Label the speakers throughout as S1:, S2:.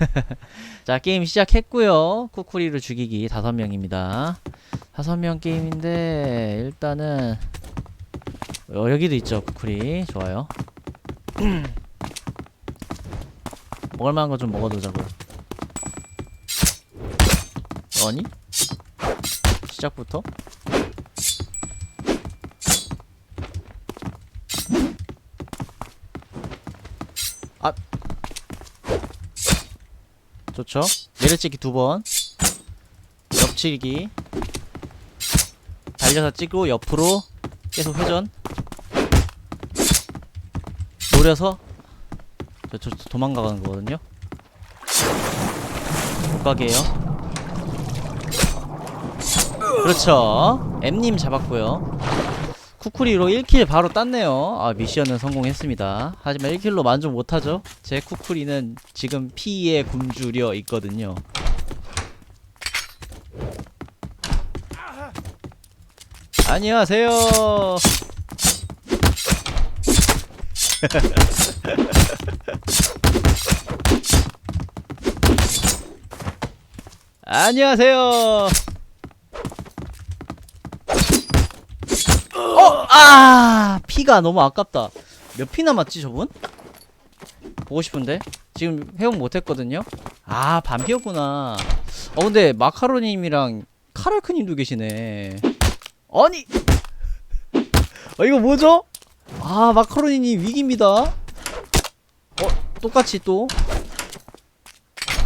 S1: 자 게임 시작했고요. 쿠쿠리를 죽이기 다섯 명입니다. 다섯 명 게임인데 일단은 어, 여기도 있죠 쿠쿠리. 좋아요. 먹을 만한 거 좀 먹어두자고요. 아니? 시작부터? 좋죠? 내려찍기 두번. 옆치기. 달려서 찍고 옆으로 계속 회전. 노려서 저, 저, 저 도망가는 거거든요. 못 가게요. 그렇죠. M님 잡았고요 쿠쿠리로 1킬 바로 땄네요. 아 미션은 성공했습니다. 하지만 1킬로 만족 못하죠. 제 쿠쿠리는 지금 P에 굶주려 있거든요. 안녕하세요. 안녕하세요 어! 아! 피가 너무 아깝다. 몇 피 남았지, 저분? 보고 싶은데? 지금 회복 못했거든요? 아, 반피였구나. 어, 근데 마카로님이랑 카랄크님도 계시네. 아니! 어, 이거 뭐죠? 아, 마카로니님 위기입니다. 어, 똑같이 또.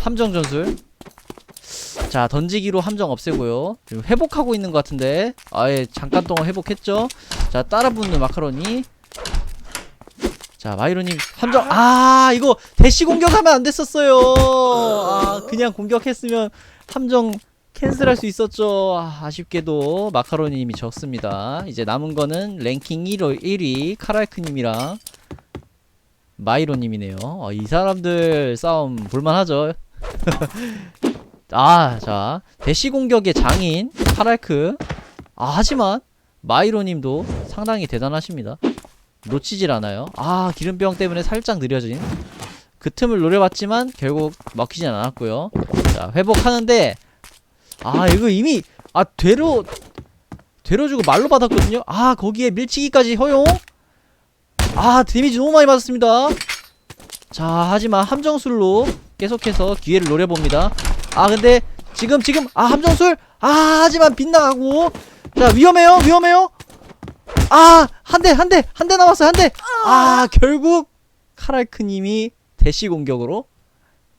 S1: 함정 전술. 자 던지기로 함정 없애고요. 회복하고 있는 것 같은데. 아예 잠깐 동안 회복했죠? 자 따라붙는 마카로니. 자 마이로님 함정. 아 이거 대시 공격하면 안 됐었어요. 아 그냥 공격했으면 함정 캔슬할 수 있었죠. 아, 아쉽게도 마카로니님이 졌습니다. 이제 남은 거는 랭킹 1위, 1위 카랄크님이랑 마이로님이네요. 아, 이 사람들 싸움 볼만하죠 아, 자, 대시 공격의 장인 카랄크. 아, 하지만 마이로님도 상당히 대단하십니다. 놓치질 않아요. 아, 기름병 때문에 살짝 느려진 그 틈을 노려봤지만 결국 먹히진 않았고요. 자, 회복하는데 아, 이거 이미 아 되로 되로 주고 말로 받았거든요. 아, 거기에 밀치기까지 허용. 아, 데미지 너무 많이 받았습니다. 자, 하지만 함정술로 계속해서 기회를 노려봅니다. 아 근데 지금 지금 아 함정술? 아 하지만 빗나가고. 자 위험해요 위험해요. 아 한 대 한 대 한 대 남았어요 한 대 아 결국 카랄크님이 대시 공격으로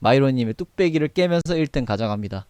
S1: 마이로님의 뚝배기를 깨면서 1등 가져갑니다